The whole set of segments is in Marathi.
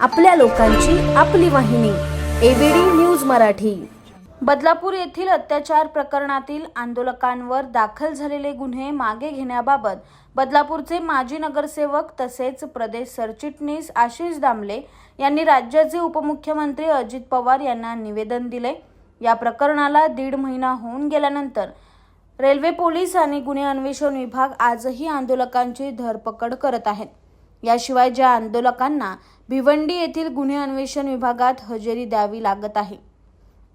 आपल्या लोकांची आपली वाहिनी एबीडी न्यूज मराठी. बदलापूर येथील अत्याचार प्रकरणातील आंदोलकांवर दाखल झालेले गुन्हे मागे घेण्याबाबत बदलापूरचे माजी नगरसेवक तसेच प्रदेश सरचिटणीस आशिष दामले यांनी राज्याचे उपमुख्यमंत्री अजित पवार यांना निवेदन दिले. या प्रकरणाला दीड महिना होऊन गेल्यानंतर रेल्वे पोलीस आणि गुन्हे अन्वेषण विभाग आजही आंदोलकांची धरपकड करत आहेत. याशिवाय ज्या आंदोलकांना भिवंडी येथील गुन्हे अन्वेषण विभागात हजेरी द्यावी लागत आहे.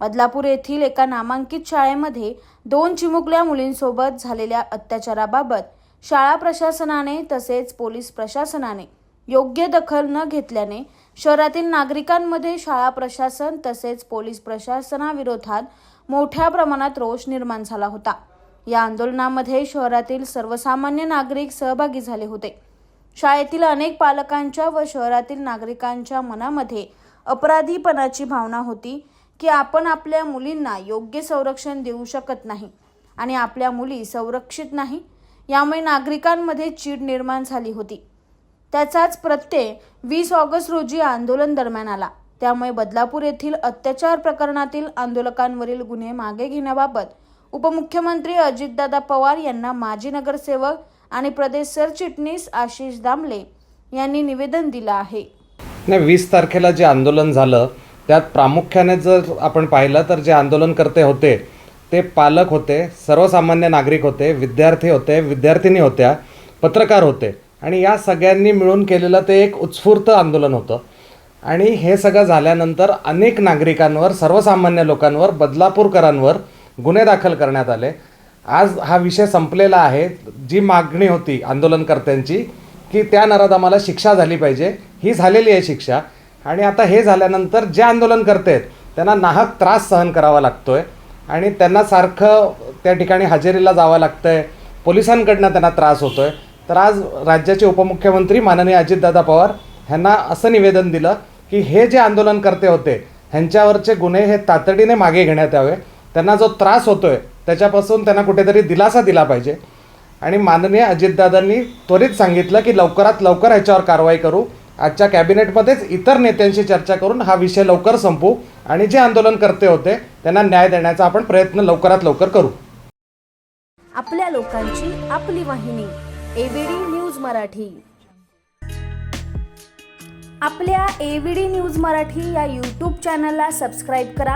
बदलापूर येथील एका नामांकित शाळेमध्ये दोन चिमुकल्या मुलींसोबत झालेल्या अत्याचाराबाबत शाळा प्रशासनाने तसेच पोलीस प्रशासनाने योग्य दखल न घेतल्याने शहरातील नागरिकांमध्ये शाळा प्रशासन तसेच पोलीस प्रशासनाविरोधात मोठ्या प्रमाणात रोष निर्माण झाला होता. या आंदोलनामध्ये शहरातील सर्वसामान्य नागरिक सहभागी झाले होते. शाळेतील अनेक पालकांच्या व शहरातील नागरिकांच्या मनामध्ये अपराधीपणाची भावना होती की आपण आपल्या मुलींना योग्य संरक्षण देऊ शकत नाही आणि आपल्या मुली संरक्षित नाही यामुळे नागरिकांमध्ये चीड निर्माण झाली होती. त्याचाच प्रत्यय वीस ऑगस्ट रोजी आंदोलन दरम्यान आला. त्यामुळे बदलापूर येथील अत्याचार प्रकरणातील आंदोलकांवरील गुन्हे मागे घेण्याबाबत उपमुख्यमंत्री अजितदादा पवार यांना माजी नगरसेवक आणि प्रदेश सरचिटणीस आशिष दामले यांनी निवेदन दिलं आहे. नाही वीस तारखेला जे आंदोलन झालं त्यात प्रामुख्याने जर आपण पाहिलं तर जे आंदोलनकर्ते होते ते पालक होते सर्वसामान्य नागरिक होते विद्यार्थी होते विद्यार्थिनी होत्या पत्रकार होते. आणि या सगळ्यांनी मिळून केलेलं ते एक उत्स्फूर्त आंदोलन होतं. आणि हे सगळं झाल्यानंतर अनेक नागरिकांवर सर्वसामान्य लोकांवर बदलापूरकरांवर गुन्हे दाखल करण्यात आले. आज हा विषय संपलेला आहे. जी मागणी होती आंदोलनकर्त्यांची की त्या नरात आम्हाला शिक्षा झाली पाहिजे. ही झालेली आहे शिक्षा. आणि आता हे झाल्यानंतर जे आंदोलन करतेत त्यांना नाहक त्रास सहन करावा लागतोय. आणि त्यांना सारखं त्या ठिकाणी हजेरीला जावं लागतं आहे पोलिसांकडनं त्यांना त्रास होतोय. तर आज राज्याचे उपमुख्यमंत्री माननीय अजितदादा पवार ह्यांना असं निवेदन दिलं की हे जे आंदोलनकर्ते होते ह्यांच्यावरचे गुन्हे हे तातडीने मागे घेण्यात यावे. त्यांना जो त्रास होतोय त्याच्यापासून त्यांना कुठेतरी दिलासा दिला पाहिजे. आणि माननीय अजितदादांनी त्वरित सांगितलं की लवकरात लवकर ह्याच्यावर कारवाई करू. आजच्या कॅबिनेटमध्येच इतर नेत्यांशी चर्चा करून हा विषय लवकर संपू आणि जे आंदोलन करते होते त्यांना न्याय देण्याचा आपण प्रयत्न लवकरात लवकर करू. आपल्या लोकांची आपली वाहिनी एबीडी न्यूज मराठी. आपल्या एबीडी न्यूज मराठी या यूट्यूब चॅनलला सबस्क्राईब करा.